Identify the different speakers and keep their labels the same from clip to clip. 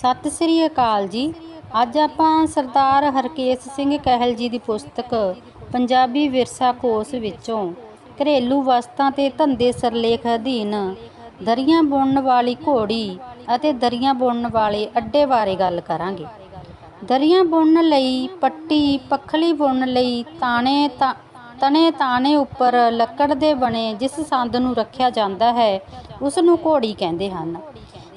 Speaker 1: ਸਤਿ ਸ੍ਰੀ ਅਕਾਲ ਜੀ। ਅੱਜ ਆਪਾਂ ਸਰਦਾਰ ਹਰਕੇਸ਼ ਸਿੰਘ ਕਹਿਲ ਜੀ ਦੀ ਪੁਸਤਕ ਪੰਜਾਬੀ ਵਿਰਸਾ ਕੋਸ਼ ਵਿੱਚੋਂ ਘਰੇਲੂ ਵਸਤਾਂ ਤੇ ਧੰਦੇ ਸਰਲੇਖ ਅਧੀਨ ਦਰੀਆਂ ਬੁਣਨ ਵਾਲੀ ਘੋੜੀ ਅਤੇ ਦਰੀਆਂ ਬੁਣਨ ਵਾਲੇ ਅੱਡੇ ਬਾਰੇ ਗੱਲ ਕਰਾਂਗੇ। ਦਰੀਆਂ ਬੁਣਨ ਲਈ, ਪੱਟੀ, ਪੱਖਲੀ ਬੁਣਨ ਲਈ ਤਾਣੇ ਤਾਂ, ਤਣੇ ਤਾਣੇ ਉੱਪਰ ਲੱਕੜ ਦੇ ਬਣੇ ਜਿਸ ਸੰਦ ਨੂੰ ਰੱਖਿਆ ਜਾਂਦਾ ਹੈ, ਉਸ ਨੂੰ ਘੋੜੀ ਕਹਿੰਦੇ ਹਨ।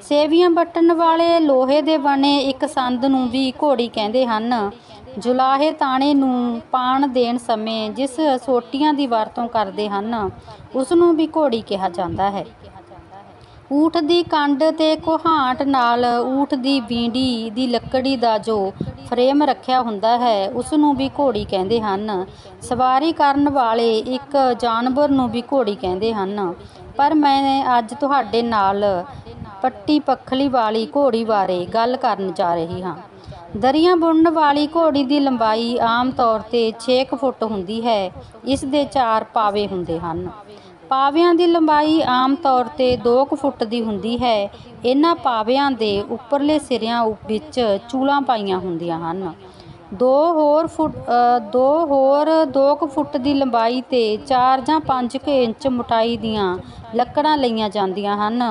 Speaker 1: ਸੇਵੀਆਂ ਵੱਟਣ ਵਾਲੇ ਲੋਹੇ ਦੇ ਬਣੇ ਇੱਕ ਸੰਦ ਨੂੰ ਵੀ ਘੋੜੀ ਕਹਿੰਦੇ ਹਨ। ਜੁਲਾਹੇ ਤਾਣੇ ਨੂੰ ਪਾਣ ਦੇਣ ਸਮੇਂ ਜਿਸ ਸੋਟੀਆਂ ਦੀ ਵਰਤੋਂ ਕਰਦੇ ਹਨ, ਉਸ ਨੂੰ ਵੀ ਘੋੜੀ ਕਿਹਾ ਜਾਂਦਾ ਹੈ। ਊਠ ਦੀ ਕੰਡ ਤੇ ਕੋਹਾਟ ਨਾਲ ਊਠ ਦੀ ਬੀਂਡੀ ਦੀ ਲੱਕੜੀ ਦਾ ਜੋ ਫਰੇਮ ਰੱਖਿਆ ਹੁੰਦਾ ਹੈ, ਉਸ ਨੂੰ ਵੀ ਘੋੜੀ ਕਹਿੰਦੇ ਹਨ। ਸਵਾਰੀ ਕਰਨ ਵਾਲੇ ਇੱਕ ਜਾਨਵਰ ਨੂੰ ਵੀ ਘੋੜੀ ਕਹਿੰਦੇ ਹਨ। ਪਰ ਮੈਂ ਅੱਜ ਤੁਹਾਡੇ ਨਾਲ ਪੱਟੀ ਪੱਖਲੀ ਵਾਲੀ ਘੋੜੀ ਬਾਰੇ ਗੱਲ ਕਰਨ ਜਾ ਰਹੀ ਹਾਂ। ਦਰੀਆਂ ਬੁਣਨ ਵਾਲੀ ਘੋੜੀ ਦੀ ਲੰਬਾਈ ਆਮ ਤੌਰ ਤੇ 6 ਫੁੱਟ ਹੁੰਦੀ ਹੈ। ਇਸ ਦੇ ਚਾਰ ਪਾਵੇ ਹੁੰਦੇ ਹਨ। ਪਾਵਿਆਂ ਦੀ ਲੰਬਾਈ ਆਮ ਤੌਰ ਤੇ 2 ਫੁੱਟ ਦੀ ਹੁੰਦੀ ਹੈ। ਇਹਨਾਂ ਪਾਵਿਆਂ ਦੇ ਉੱਪਰਲੇ ਸਿਰਿਆਂ ਵਿੱਚ ਚੂਲਾਂ ਪਾਈਆਂ ਹੁੰਦੀਆਂ ਹਨ। ਦੋ ਹੋਰ ਫੁੱਟ ਦੋ ਹੋਰ ਦੋ ਕੁ ਫੁੱਟ ਦੀ ਲੰਬਾਈ ਤੇ 4 ਜਾਂ 5 ਇੰਚ ਮੋਟਾਈ ਦੀਆਂ ਲੱਕੜਾਂ ਲਈਆਂ ਜਾਂਦੀਆਂ ਹਨ।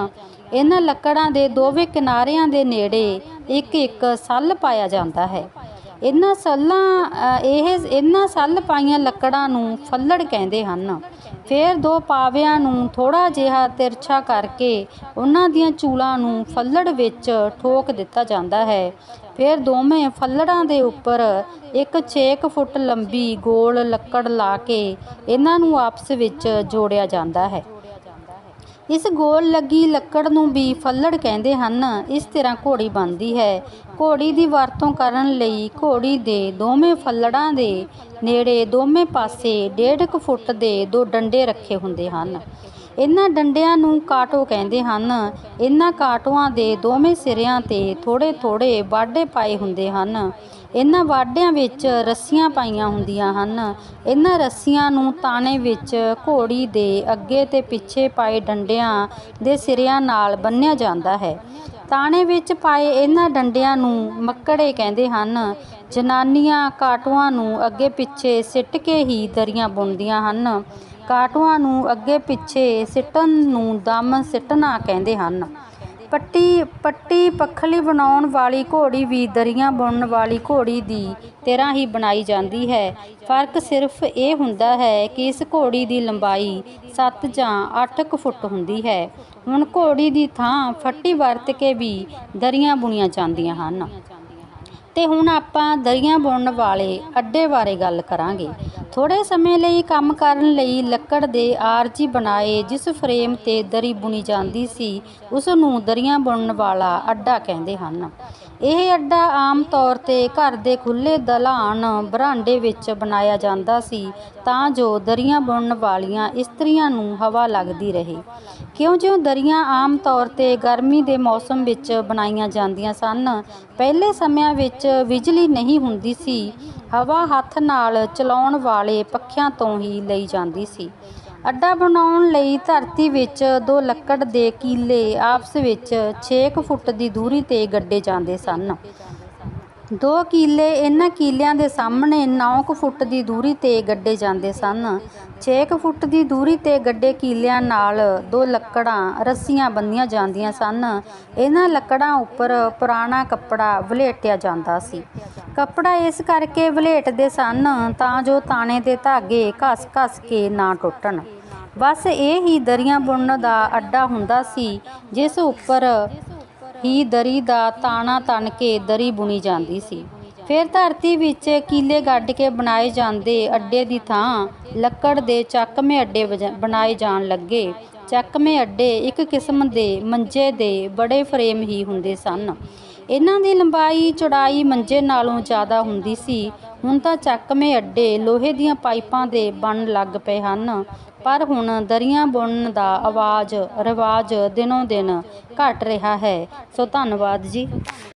Speaker 1: ਇਹਨਾਂ ਲੱਕੜਾਂ ਦੇ ਦੋਵੇਂ ਕਿਨਾਰਿਆਂ ਦੇ ਨੇੜੇ ਇੱਕ ਇੱਕ ਸੱਲ ਪਾਇਆ ਜਾਂਦਾ ਹੈ। ਇਹਨਾਂ ਸੱਲਾਂ ਇਹ, ਇਹਨਾਂ ਸੱਲ ਪਾਈਆਂ ਲੱਕੜਾਂ ਨੂੰ ਫੱਲੜ ਕਹਿੰਦੇ ਹਨ। ਫਿਰ ਦੋ ਪਾਵਿਆਂ ਨੂੰ ਥੋੜਾ ਜਿਹਾ ਤਿਰਛਾ ਕਰਕੇ ਉਹਨਾਂ ਦੀਆਂ ਚੂਲਾਂ ਨੂੰ ਫੱਲੜ ਵਿੱਚ ਠੋਕ ਦਿੱਤਾ ਜਾਂਦਾ ਹੈ। ਫਿਰ ਦੋਵੇਂ ਫੱਲੜਾਂ ਦੇ ਉੱਪਰ ਇੱਕ 6 ਫੁੱਟ ਲੰਬੀ ਗੋਲ ਲੱਕੜ ਲਾ ਕੇ ਇਹਨਾਂ ਨੂੰ ਆਪਸ ਵਿੱਚ ਜੋੜਿਆ ਜਾਂਦਾ ਹੈ। ਇਸ ਗੋਲ ਲੱਗੀ ਲੱਕੜ ਨੂੰ ਵੀ ਫੱਲੜ ਕਹਿੰਦੇ ਹਨ। ਇਸ ਤਰ੍ਹਾਂ ਘੋੜੀ ਬਣਦੀ ਹੈ। ਘੋੜੀ ਦੀ ਵਰਤੋਂ ਕਰਨ ਲਈ ਘੋੜੀ ਦੇ ਦੋਵੇਂ ਫੱਲੜਾਂ ਦੇ ਨੇੜੇ ਦੋਵੇਂ ਪਾਸੇ ਡੇਢ ਕੁ ਫੁੱਟ ਦੇ ਦੋ ਡੰਡੇ ਰੱਖੇ ਹੁੰਦੇ ਹਨ। ਇਹਨਾਂ ਡੰਡਿਆਂ ਨੂੰ ਕਾਟੋ ਕਹਿੰਦੇ ਹਨ। ਇਹਨਾਂ ਕਾਟੋਆਂ ਦੇ ਦੋਵੇਂ ਸਿਰਿਆਂ ਤੇ ਥੋੜੇ ਥੋੜੇ ਵਾਢੇ ਪਾਏ ਹੁੰਦੇ ਹਨ। ਇਹਨਾਂ ਵਾਢਿਆਂ ਵਿੱਚ ਰੱਸੀਆਂ ਪਾਈਆਂ ਹੁੰਦੀਆਂ ਹਨ। ਇਹਨਾਂ ਰੱਸੀਆਂ ਨੂੰ ਤਾਣੇ ਵਿੱਚ ਘੋੜੀ ਦੇ ਅੱਗੇ ਤੇ ਪਿੱਛੇ ਪਾਏ ਡੰਡਿਆਂ ਦੇ ਸਿਰਿਆਂ ਨਾਲ ਬੰਨਿਆ ਜਾਂਦਾ ਹੈ। ਤਾਣੇ ਵਿੱਚ ਪਾਏ ਇਹਨਾਂ ਡੰਡਿਆਂ ਨੂੰ ਮੱਕੜੇ ਕਹਿੰਦੇ ਹਨ। ਜਨਾਨੀਆਂ ਕਾਟੂਆਂ ਨੂੰ ਅੱਗੇ ਪਿੱਛੇ ਸਿੱਟ ਕੇ ਹੀ ਦਰੀਆਂ ਬੁਣਦੀਆਂ ਹਨ। ਕਾਟੂਆਂ ਨੂੰ ਅੱਗੇ ਪਿੱਛੇ ਸਿੱਟਣ ਨੂੰ ਦਮ ਸਿੱਟਣਾ ਕਹਿੰਦੇ ਹਨ। ਪੱਟੀ ਪੱਟੀ ਪੱਖਲੀ ਬਣਾਉਣ ਵਾਲੀ ਘੋੜੀ ਵੀ ਦਰੀਆਂ ਬੁਣਨ ਵਾਲੀ ਘੋੜੀ ਦੀ ਤਰ੍ਹਾਂ ਹੀ ਬਣਾਈ ਜਾਂਦੀ ਹੈ। ਫ਼ਰਕ ਸਿਰਫ ਇਹ ਹੁੰਦਾ ਹੈ ਕਿ ਇਸ ਘੋੜੀ ਦੀ ਲੰਬਾਈ 7 ਜਾਂ 8 ਕੁ ਫੁੱਟ ਹੁੰਦੀ ਹੈ। ਹੁਣ ਘੋੜੀ ਦੀ ਥਾਂ ਫੱਟੀ ਵਰਤ ਕੇ ਵੀ ਦਰੀਆਂ ਬੁਣੀਆਂ ਜਾਂਦੀਆਂ ਹਨ। ਤੇ ਹੁਣ ਆਪਾਂ ਦਰੀਆਂ ਬੁਣਨ ਵਾਲੇ ਅੱਡੇ ਬਾਰੇ ਗੱਲ ਕਰਾਂਗੇ। ਥੋੜੇ ਸਮੇਂ ਲਈ ਕੰਮ ਕਰਨ ਲਈ ਲੱਕੜ ਦੇ ਆਰਜੀ ਬਣਾਏ ਜਿਸ ਫਰੇਮ ਤੇ ਦਰੀ ਬੁਣੀ ਜਾਂਦੀ ਸੀ ਉਸ ਨੂੰ ਦਰੀਆਂ ਬੁਣਨ ਵਾਲਾ ਅੱਡਾ ਕਹਿੰਦੇ ਹਨ। ਇਹ ਅੱਡਾ ਆਮ ਤੌਰ ਤੇ ਘਰ ਦੇ ਖੁੱਲ੍ਹੇ ਦਲਾਨ ਬਰਾਂਡੇ ਵਿੱਚ ਬਣਾਇਆ ਜਾਂਦਾ ਸੀ ਤਾਂ ਜੋ ਦਰੀਆਂ ਬੁਣਨ ਵਾਲੀਆਂ ਇਸਤਰੀਆਂ ਨੂੰ ਹਵਾ ਲੱਗਦੀ ਰਹੇ। ਕਿਉਂ-ਜਿਉਂ ਦਰੀਆਂ ਆਮ ਤੌਰ ਤੇ ਗਰਮੀ ਦੇ ਮੌਸਮ ਵਿੱਚ ਬਣਾਈਆਂ ਜਾਂਦੀਆਂ ਸਨ, ਪਹਿਲੇ ਸਮਿਆਂ ਵਿੱਚ ਬਿਜਲੀ ਨਹੀਂ ਹੁੰਦੀ ਸੀ, ਹਵਾ ਹੱਥ ਨਾਲ ਚਲਾਉਣ ਵਾਲੇ ਪੱਖਿਆਂ ਤੋਂ ਹੀ ਲਈ ਜਾਂਦੀ ਸੀ। ਅੱਡਾ ਬਣਾਉਣ ਲਈ ਧਰਤੀ ਵਿੱਚ ਦੋ ਲੱਕੜ ਦੇ ਕੀਲੇ ਆਪਸ ਵਿੱਚ 6 ਫੁੱਟ ਦੀ ਦੂਰੀ ਤੇ ਗੱਡੇ ਜਾਂਦੇ ਸਨ। ਦੋ ਕੀਲੇ, ਇਹਨਾਂ ਕੀਲਿਆਂ ਦੇ ਸਾਹਮਣੇ 9 ਫੁੱਟ ਦੀ ਦੂਰੀ ਤੇ ਗੱਡੇ ਜਾਂਦੇ ਸਨ। 6 ਫੁੱਟ ਦੀ ਦੂਰੀ ਤੇ ਗੱਡੇ ਕੀਲਿਆਂ ਨਾਲ ਦੋ ਲੱਕੜਾਂ, ਰੱਸੀਆਂ ਬੰਨੀਆਂ ਜਾਂਦੀਆਂ ਸਨ। ਇਹਨਾਂ ਲੱਕੜਾਂ ਉੱਪਰ ਪੁਰਾਣਾ ਕੱਪੜਾ ਵਲੇਟਿਆ ਜਾਂਦਾ ਸੀ। ਕੱਪੜਾ ਇਸ ਕਰਕੇ ਵਲੇਟਦੇ ਸਨ ਤਾਂ ਜੋ ਤਾਣੇ ਦੇ ਧਾਗੇ ਘਸ-ਘਸ ਕੇ ਨਾ ਟੁੱਟਣ। ਬਸ ਇਹ ਹੀ ਦਰੀਆਂ ਬੁਣਨ ਦਾ ਅੱਡਾ ਹੁੰਦਾ ਸੀ, ਜਿਸ ਉੱਪਰ ਹੀ ਦਰੀ ਦਾ ਤਾਣਾ ਤਣ ਕੇ ਦਰੀ ਬੁਣੀ ਜਾਂਦੀ ਸੀ। ਫਿਰ ਧਰਤੀ ਵਿੱਚ ਕੀਲੇ ਗੱਡ ਕੇ ਬਣਾਏ ਜਾਂਦੇ ਅੱਡੇ ਦੀ ਥਾਂ ਲੱਕੜ ਦੇ ਚੱਕਵੇਂ ਅੱਡੇ ਵਜਾ- ਬਣਾਏ ਜਾਣ ਲੱਗੇ। ਚੱਕਵੇਂ ਅੱਡੇ ਇੱਕ ਕਿਸਮ ਦੇ ਮੰਜੇ ਦੇ ਬੜੇ ਫਰੇਮ ਹੀ ਹੁੰਦੇ ਸਨ। ਇਹਨਾਂ ਦੀ ਲੰਬਾਈ, ਚੌੜਾਈ ਮੰਜੇ ਨਾਲੋਂ ਜ਼ਿਆਦਾ ਹੁੰਦੀ ਸੀ। ਹੁਣ ਤਾਂ ਚੱਕਵੇਂ ਅੱਡੇ ਲੋਹੇ ਦੀਆਂ ਪਾਈਪਾਂ ਦੇ ਬਣ ਲੱਗ ਪਏ ਹਨ। ਪਰ ਹੁਣ ਦਰੀਆਂ ਬੁਣਨ ਦਾ ਆਵਾਜ਼, ਰਿਵਾਜ ਦਿਨੋਂ ਦਿਨ ਘਟ ਰਿਹਾ ਹੈ। ਸੋ ਧੰਨਵਾਦ ਜੀ।